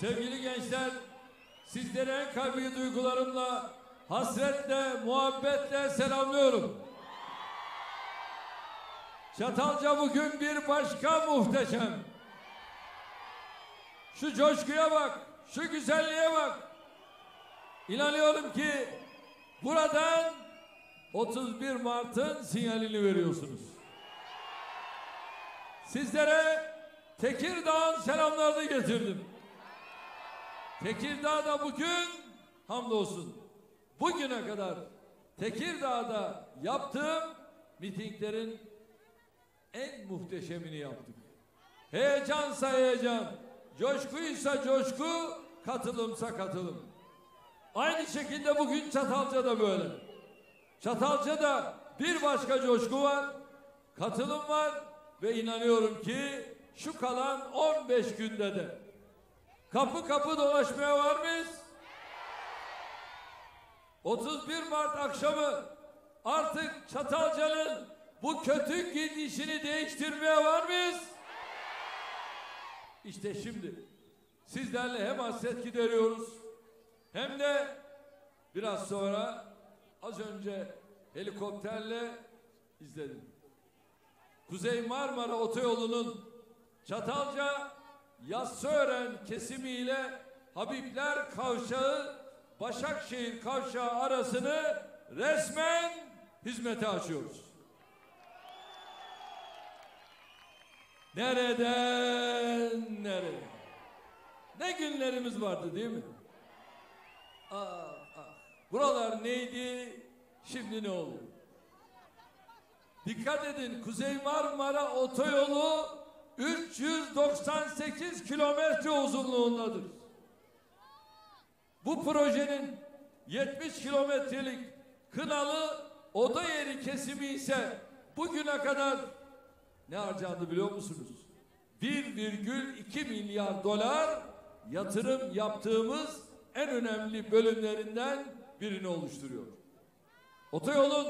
sevgili gençler, sizlere en kalbi duygularımla, hasretle, muhabbetle selamlıyorum. Çatalca bugün bir başka muhteşem. Şu coşkuya bak, şu güzelliğe bak. İnanıyorum ki buradan 31 Mart'ın sinyalini veriyorsunuz. Sizlere Tekirdağ'ın selamlarını getirdim. Tekirdağ'da bugün hamdolsun bugüne kadar Tekirdağ'da yaptığım mitinglerin en muhteşemini yaptık. Heyecansa heyecan, coşkuysa coşku, katılımsa katılım. Aynı şekilde bugün Çatalca'da böyle. Çatalca'da bir başka coşku var, katılım var ve inanıyorum ki şu kalan 15 günde de kapı kapı dolaşmaya var mıyız? 31 Mart akşamı artık Çatalca'nın bu kötü gidişini değiştirmeye var mıyız? İşte şimdi sizlerle hem hasret gideriyoruz hem de biraz sonra az önce helikopterle izledim. Kuzey Marmara Otoyolu'nun Çatalca Yassıören kesimiyle Habibler Kavşağı Başakşehir Kavşağı arasını resmen hizmete açıyoruz. Nereden nereye? Ne günlerimiz vardı değil mi? Ah, ah. Buralar neydi? Şimdi ne oluyor? Dikkat edin Kuzey Marmara Otoyolu 398 kilometre uzunluğundadır. Bu projenin 70 kilometrelik Kınalı oda yeri kesimi ise bugüne kadar ne harcandı biliyor musunuz? 1,2 milyar dolar yatırım yaptığımız en önemli bölümlerinden birini oluşturuyor. Otoyolun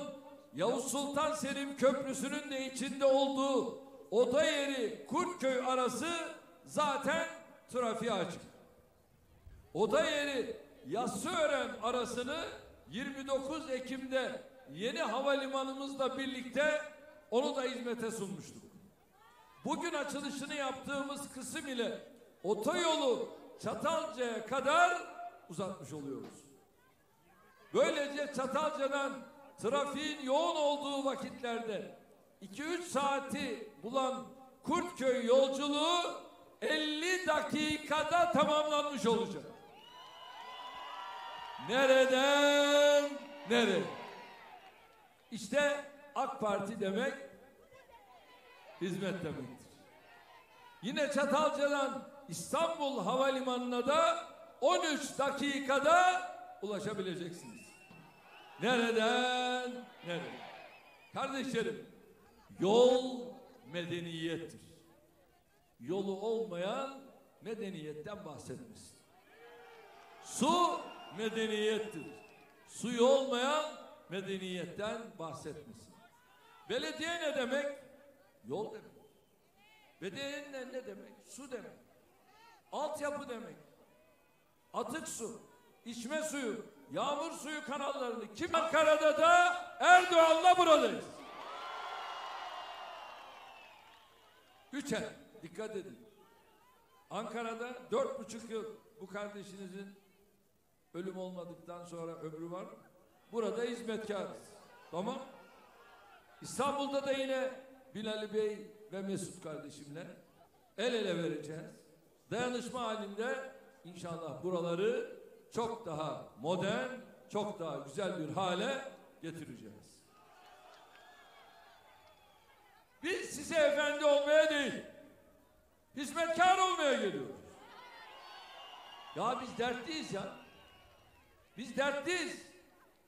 Yavuz Sultan Selim Köprüsü'nün de içinde olduğu oda yeri Kurtköy arası zaten trafiğe açık. Oda yeri Yassıören arasını 29 Ekim'de yeni havalimanımızla birlikte onu da hizmete sunmuştuk. Bugün açılışını yaptığımız kısım ile otoyolu Çatalca'ya kadar uzatmış oluyoruz. Böylece Çatalca'dan trafiğin yoğun olduğu vakitlerde 2-3 saati bulan Kurtköy yolculuğu 50 dakikada tamamlanmış olacak. Nereden nereye? İşte AK Parti demek hizmet demektir. Yine Çatalca'dan İstanbul Havalimanı'na da 13 dakikada ulaşabileceksiniz. Nereden nereye? Kardeşlerim yol medeniyettir. Yolu olmayan medeniyetten bahsetmesin. Su medeniyettir. Suyu olmayan medeniyetten bahsetmesin. Belediye ne demek? Yol demek. Belediye ne demek? Su demek. Altyapı demek. Atık su, içme suyu, yağmur suyu kanallarını kim Ankara'da da Erdoğan'la buradayız. Üçer. Dikkat edin. Ankara'da dört buçuk yıl bu kardeşinizin ölüm olmadıktan sonra ömrü var? Burada hizmetkarız. Tamam. İstanbul'da da yine Binali Bey ve Mesut kardeşimle el ele vereceğiz. Dayanışma halinde inşallah buraları çok daha modern, çok daha güzel bir hale getireceğiz. Biz size efendi olmaya değil, hizmetkar olmaya geliyoruz. Ya biz dertliyiz ya. Biz dertliyiz.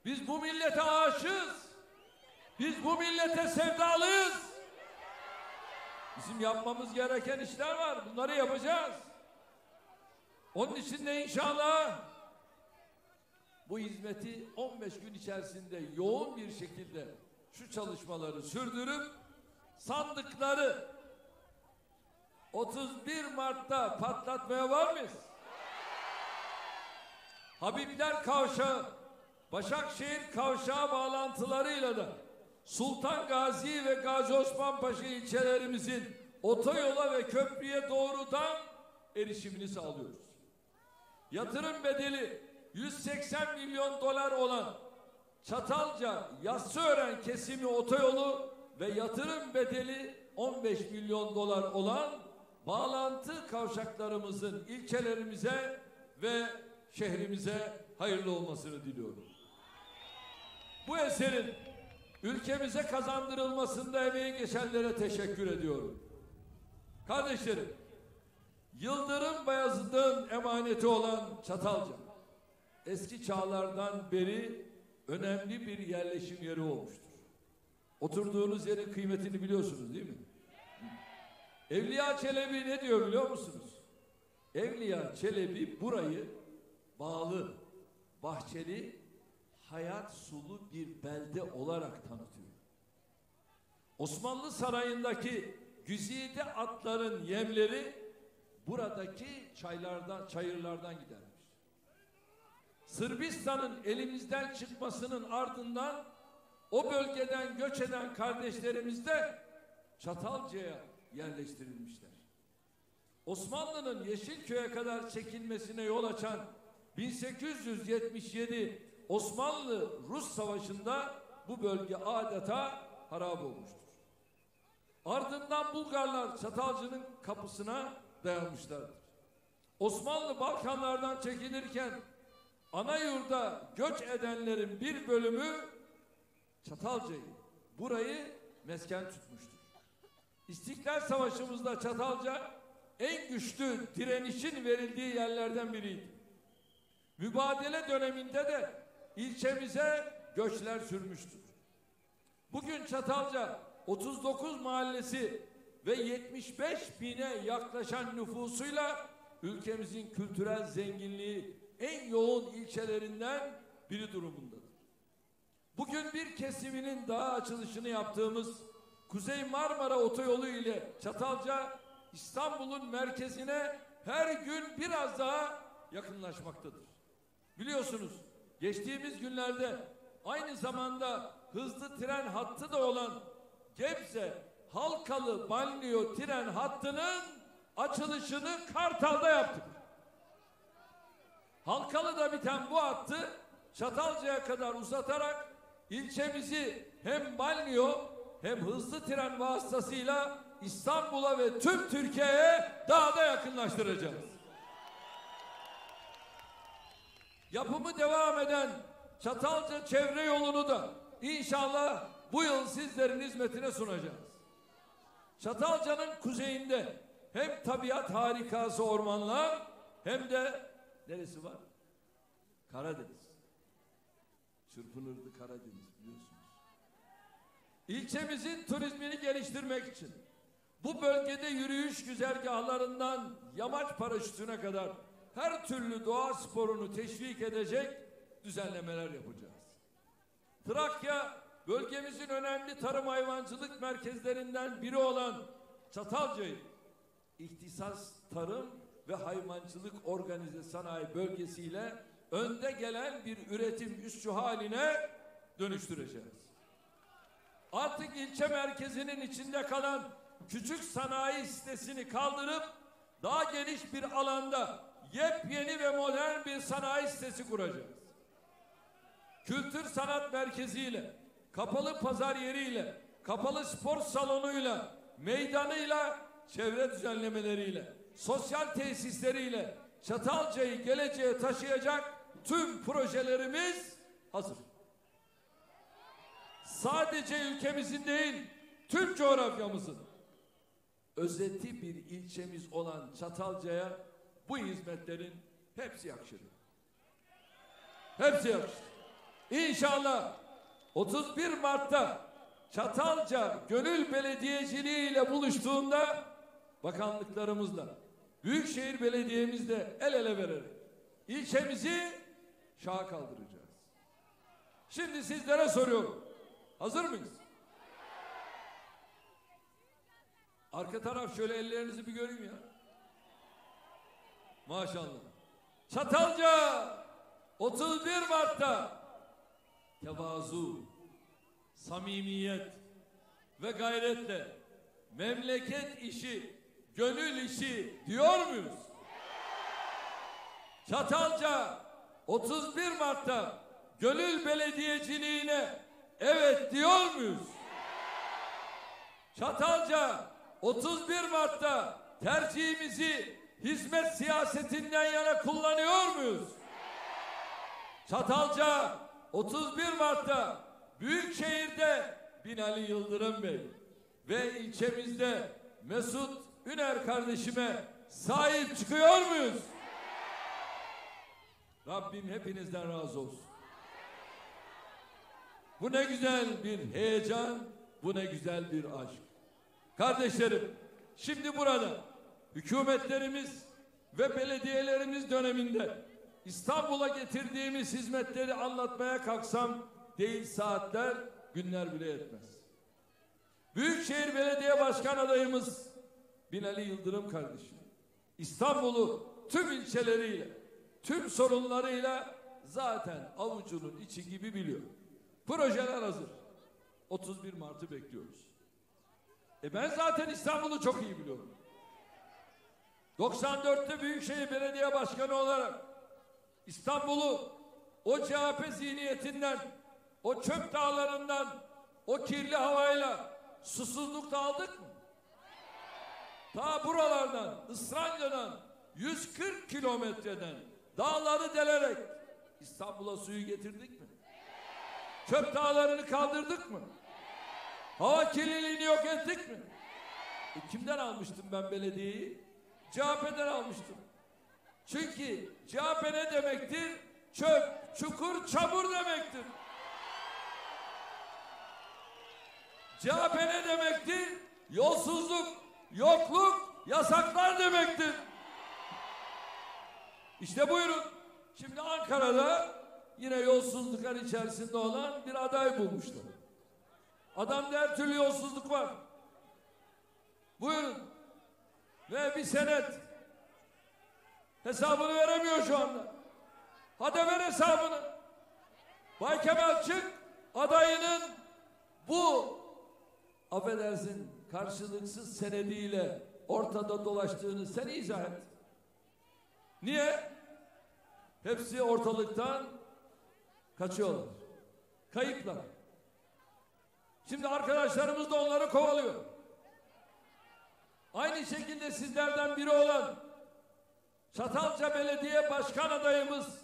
Biz bu millete aşığız. Biz bu millete sevdalıyız. Bizim yapmamız gereken işler var. Bunları yapacağız. Onun için de inşallah bu hizmeti 15 gün içerisinde yoğun bir şekilde şu çalışmaları sürdürüp sandıkları 31 Mart'ta patlatmaya var mıyız? Habibler Kavşağı, Başakşehir Kavşağı bağlantılarıyla da Sultan Gazi ve Gazi Osman Paşa ilçelerimizin otoyola ve köprüye doğrudan erişimini sağlıyoruz. Yatırım bedeli 180 milyon dolar olan Çatalca Yassıören kesimi otoyolu ve yatırım bedeli 15 milyon dolar olan bağlantı kavşaklarımızın ilçelerimize ve şehrimize hayırlı olmasını diliyorum. Bu eserin ülkemize kazandırılmasında emeği geçenlere teşekkür ediyorum. Kardeşlerim, Yıldırım Bayezid'in emaneti olan Çatalca, eski çağlardan beri önemli bir yerleşim yeri olmuştur. Oturduğunuz yerin kıymetini biliyorsunuz değil mi? Evliya Çelebi ne diyor biliyor musunuz? Evliya Çelebi burayı bağlı, bahçeli, hayat sulu bir belde olarak tanıtıyor. Osmanlı Sarayı'ndaki güzide atların yemleri buradaki çaylardan, çayırlardan gidermiş. Sırbistan'ın elimizden çıkmasının ardından o bölgeden göç eden kardeşlerimiz de Çatalca'ya yerleştirilmişler. Osmanlı'nın Yeşilköy'e kadar çekilmesine yol açan 1877 Osmanlı-Rus Savaşı'nda bu bölge adeta harap olmuştur. Ardından Bulgarlar Çatalca'nın kapısına dayanmışlardır. Osmanlı Balkanlardan çekilirken ana yurda göç edenlerin bir bölümü Çatalca'yı, burayı mesken tutmuştur. İstiklal Savaşı'mızda Çatalca en güçlü direnişin verildiği yerlerden biriydi. Mübadele döneminde de ilçemize göçler sürmüştür. Bugün Çatalca 39 mahallesi ve 75 bine yaklaşan nüfusuyla ülkemizin kültürel zenginliği en yoğun ilçelerinden biri durumundadır. Bugün bir kesiminin daha açılışını yaptığımız Kuzey Marmara Otoyolu ile Çatalca İstanbul'un merkezine her gün biraz daha yakınlaşmaktadır. Biliyorsunuz geçtiğimiz günlerde aynı zamanda hızlı tren hattı da olan Gebze Halkalı Banliyö tren hattının açılışını Kartal'da yaptık. Halkalı'da biten bu hattı Çatalca'ya kadar uzatarak ilçemizi hem Banliyö hem hızlı tren vasıtasıyla İstanbul'a ve tüm Türkiye'ye daha da yakınlaştıracağız. Yapımı devam eden Çatalca çevre yolunu da inşallah bu yıl sizlerin hizmetine sunacağız. Çatalca'nın kuzeyinde hem tabiat harikası ormanlar hem de neresi var? Karadeniz. Çırpınırdı Karadeniz biliyorsunuz. İlçemizin turizmini geliştirmek için bu bölgede yürüyüş güzergahlarından yamaç paraşütüne kadar her türlü doğa sporunu teşvik edecek düzenlemeler yapacağız. Trakya bölgemizin önemli tarım hayvancılık merkezlerinden biri olan Çatalca'yı ihtisas tarım ve hayvancılık organize sanayi bölgesiyle önde gelen bir üretim üssü haline dönüştüreceğiz. Artık ilçe merkezinin içinde kalan küçük sanayi sitesini kaldırıp daha geniş bir alanda yepyeni ve modern bir sanayi sitesi kuracağız. Kültür sanat merkeziyle, kapalı pazar yeriyle, kapalı spor salonuyla, meydanıyla, çevre düzenlemeleriyle, sosyal tesisleriyle Çatalca'yı geleceğe taşıyacak tüm projelerimiz hazır. Sadece ülkemizin değil, tüm coğrafyamızın özeti bir ilçemiz olan Çatalca'ya bu hizmetlerin hepsi yakışır. Hepsi yakışır. İnşallah 31 Mart'ta Çatalca Gönül Belediyeciliği ile buluştuğunda bakanlıklarımızla Büyükşehir Belediye'mizle el ele vererek ilçemizi şaha kaldıracağız. Şimdi sizlere soruyorum. Hazır mıyız? Arka taraf şöyle ellerinizi bir göreyim ya. Maşallah. Çatalca 31 Mart'ta tevazu, samimiyet ve gayretle memleket işi, gönül işi diyor muyuz? Çatalca 31 Mart'ta gönül belediyeciliğine evet diyor muyuz? Çatalca 31 Mart'ta tercihimizi hizmet siyasetinden yana kullanıyor muyuz? Çatalca 31 Mart'ta Büyükşehir'de Binali Yıldırım Bey ve ilçemizde Mesut Üner kardeşime sahip çıkıyor muyuz? Rabbim hepinizden razı olsun. Bu ne güzel bir heyecan, bu ne güzel bir aşk. Kardeşlerim, şimdi burada hükümetlerimiz ve belediyelerimiz döneminde İstanbul'a getirdiğimiz hizmetleri anlatmaya kalksam değil saatler, günler bile yetmez. Büyükşehir Belediye Başkan adayımız Binali Yıldırım kardeşim. İstanbul'u tüm ilçeleriyle, tüm sorunlarıyla zaten avucunun içi gibi biliyor. Projeler hazır. 31 Mart'ı bekliyoruz. E ben zaten İstanbul'u çok iyi biliyorum. 94'te Büyükşehir Belediye Başkanı olarak İstanbul'u o CHP zihniyetinden, o çöp dağlarından, o kirli havayla susuzlukta aldık mı? Ta buralardan, İsranca'dan 140 kilometreden dağları delerek İstanbul'a suyu getirdik mi? Çöp dağlarını kaldırdık mı? Hava kirliliğini yok ettik mi? E kimden almıştım ben belediyeyi? CHP'den almıştım. Çünkü CHP ne demektir? Çöp, çukur, çamur demektir. CHP ne demektir? Yolsuzluk, yokluk, yasaklar demektir. İşte buyurun. Şimdi Ankara'da yine yolsuzluklar içerisinde olan bir aday bulmuşlar. Adamda her türlü yolsuzluk var. Buyurun. Ve bir senet. Hesabını veremiyor şu anda. Hadi ver hesabını. Bay Kemalçık adayının bu affedersin karşılıksız senediyle ortada dolaştığını sen izah et. Niye? Hepsi ortalıktan kaçıyorlar. Kayıplar. Şimdi arkadaşlarımız da onları kovalıyor. Aynı şekilde sizlerden biri olan Çatalca Belediye Başkan adayımız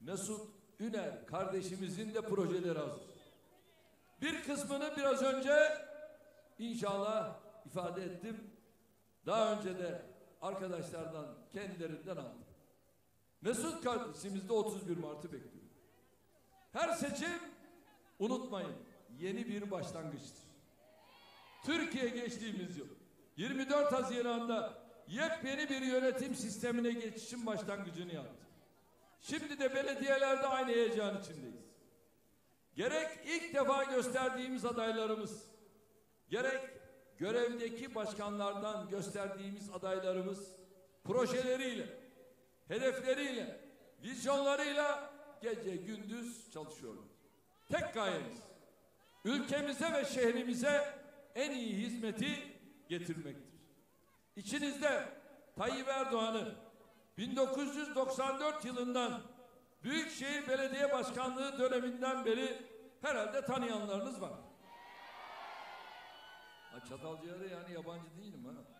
Mesut Üner kardeşimizin de projeleri hazır. Bir kısmını biraz önce inşallah ifade ettim. Daha önce de arkadaşlardan kendilerinden aldım. Mesut kardeşimiz de 31 Mart'ı bekliyor. Her seçim unutmayın yeni bir başlangıçtır. Türkiye geçtiğimiz yıl 24 Haziran'da yepyeni bir yönetim sistemine geçişin başlangıcını yaptı. Şimdi de belediyelerde aynı heyecan içindeyiz. Gerek ilk defa gösterdiğimiz adaylarımız, gerek görevdeki başkanlardan gösterdiğimiz adaylarımız projeleriyle, hedefleriyle, vizyonlarıyla gece gündüz çalışıyorlar. Tek gayemiz ülkemize ve şehrimize en iyi hizmeti getirmektir. İçinizde Tayyip Erdoğan'ı 1994 yılından Büyükşehir Belediye Başkanlığı döneminden beri herhalde tanıyanlarınız var. Ha, Çatalca'ya da yani yabancı değilim ha.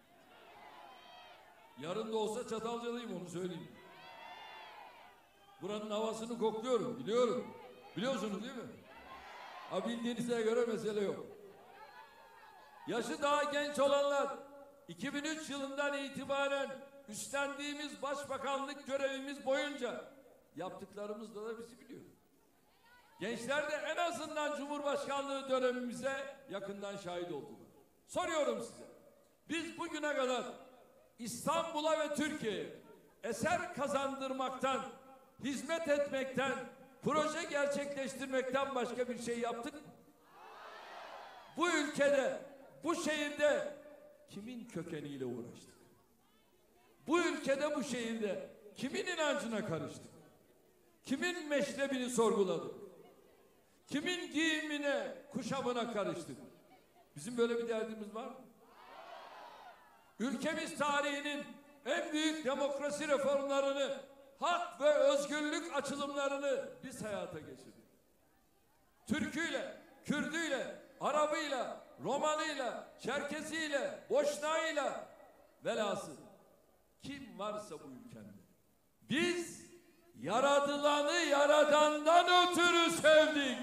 Yarın da olsa Çatalca'dayım onu söyleyeyim. Buranın havasını kokluyorum biliyorum. Biliyorsunuz değil mi? Ha bildiğinize göre mesele yok. Yaşı daha genç olanlar 2003 yılından itibaren üstlendiğimiz başbakanlık görevimiz boyunca yaptıklarımızla da bizi biliyor. Gençler de en azından Cumhurbaşkanlığı dönemimize yakından şahit oldular. Soruyorum size. Biz bugüne kadar İstanbul'a ve Türkiye'ye eser kazandırmaktan, hizmet etmekten, proje gerçekleştirmekten başka bir şey yaptık? Bu ülkede, bu şehirde kimin kökeniyle uğraştık? Bu ülkede bu şehirde kimin inancına karıştık? Kimin meşrebini sorguladık? Kimin giyimine, kuşamına karıştık? Bizim böyle bir derdimiz var mı? Ülkemiz tarihinin en büyük demokrasi reformlarını, hak ve özgürlük açılımlarını biz hayata geçirdik. Türküyle, Kürdüyle, Arabıyla, Romanıyla, Çerkeziyle, Boşnağıyla velhasıl kim varsa bu ülkemde. Biz yaradılanı yaradandan ötürü sevdik.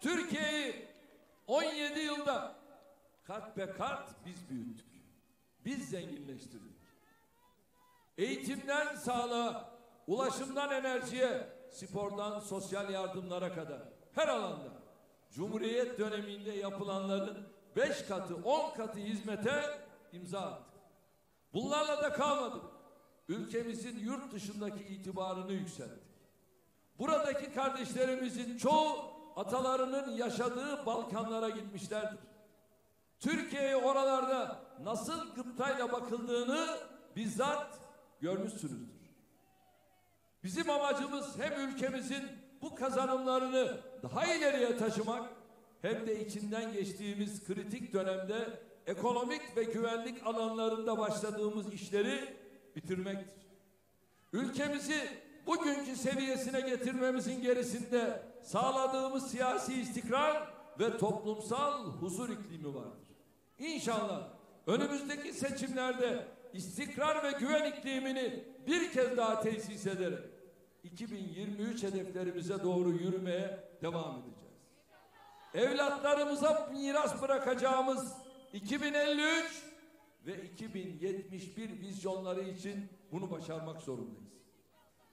Türkiye'yi 17 yılda kat be kat biz büyüttük. Biz zenginleştirdik. Eğitimden sağlığa, ulaşımdan enerjiye, spordan sosyal yardımlara kadar her alanda Cumhuriyet döneminde yapılanların beş katı, on katı hizmete imza attık. Bunlarla da kalmadık. Ülkemizin yurt dışındaki itibarını yükselttik. Buradaki kardeşlerimizin çoğu atalarının yaşadığı Balkanlara gitmişlerdir. Türkiye'ye oralarda nasıl gıptayla bakıldığını bizzat görmüşsünüzdür. Bizim amacımız hem ülkemizin bu kazanımlarını daha ileriye taşımak hem de içinden geçtiğimiz kritik dönemde ekonomik ve güvenlik alanlarında başladığımız işleri bitirmektir. Ülkemizi bugünkü seviyesine getirmemizin gerisinde sağladığımız siyasi istikrar ve toplumsal huzur iklimi vardır. İnşallah önümüzdeki seçimlerde istikrar ve güven iklimini bir kez daha tesis ederek 2023 hedeflerimize doğru yürümeye devam edeceğiz. Evlatlarımıza miras bırakacağımız 2053 ve 2071 vizyonları için bunu başarmak zorundayız.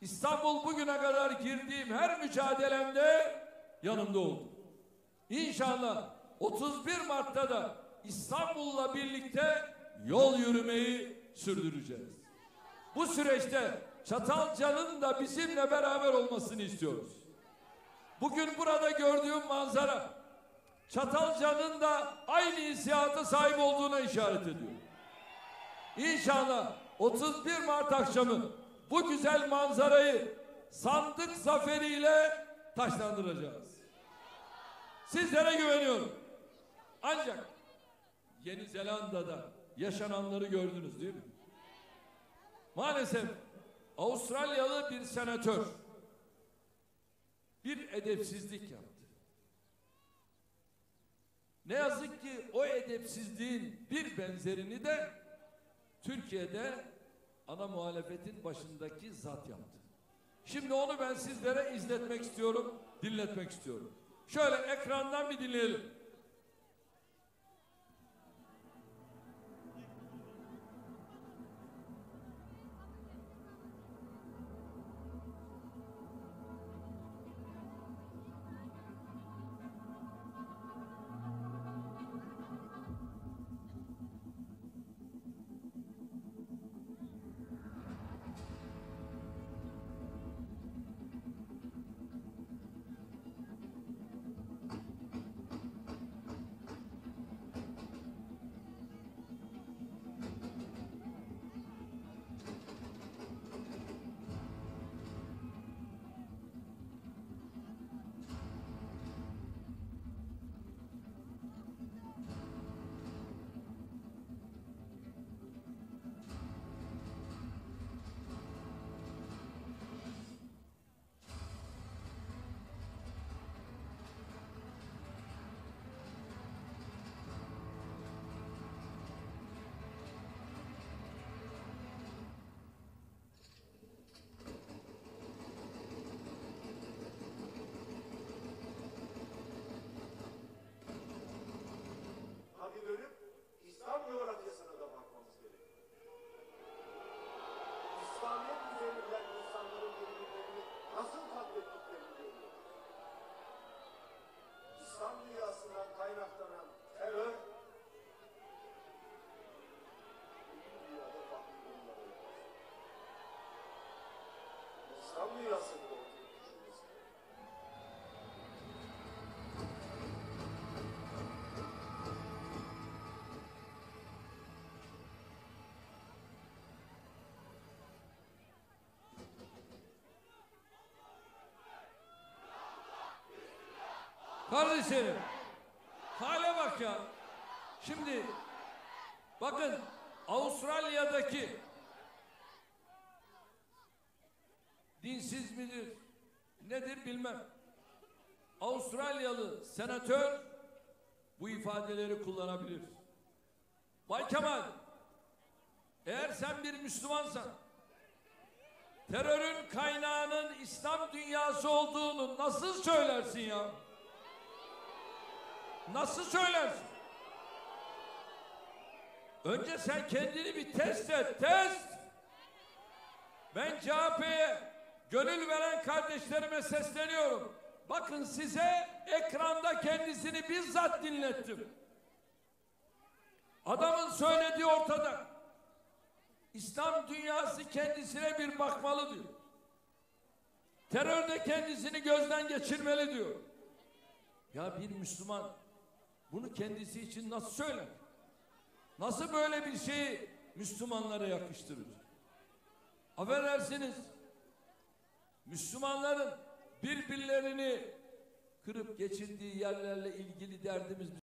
İstanbul bugüne kadar girdiğim her mücadelemde yanımda oldu. İnşallah 31 Mart'ta da İstanbul'la birlikte yol yürümeyi sürdüreceğiz. Bu süreçte Çatalca'nın da bizimle beraber olmasını istiyoruz. Bugün burada gördüğüm manzara Çatalca'nın da aynı hissiyata sahip olduğuna işaret ediyor. İnşallah 31 Mart akşamı bu güzel manzarayı sandık zaferiyle taşlandıracağız. Sizlere güveniyorum. Ancak Yeni Zelanda'da yaşananları gördünüz değil mi? Maalesef Avustralyalı bir senatör bir edepsizlik yaptı. Ne yazık ki o edepsizliğin bir benzerini de Türkiye'de ana muhalefetin başındaki zat yaptı. Şimdi onu ben sizlere izletmek istiyorum, dinletmek istiyorum. Şöyle ekrandan bir dinleyelim. Kardeşlerim. Hale bak ya. Şimdi bakın Avustralya'daki dinsiz midir nedir bilmem. Avustralyalı senatör bu ifadeleri kullanabilir. Bay Kemal eğer sen bir Müslümansan terörün kaynağının İslam dünyası olduğunu nasıl söylersin ya? Nasıl söylersin? Önce sen kendini bir test et, test. Ben CHP'ye gönül veren kardeşlerime sesleniyorum. Bakın size ekranda kendisini bizzat dinlettim. Adamın söylediği ortada. İslam dünyası kendisine bir bakmalı diyor. Terörde kendisini gözden geçirmeli diyor. Ya bir Müslüman bunu kendisi için nasıl söyler? Nasıl böyle bir şeyi Müslümanlara yakıştırır? Affedersiniz. Müslümanların birbirlerini kırıp geçirdiği yerlerle ilgili derdimiz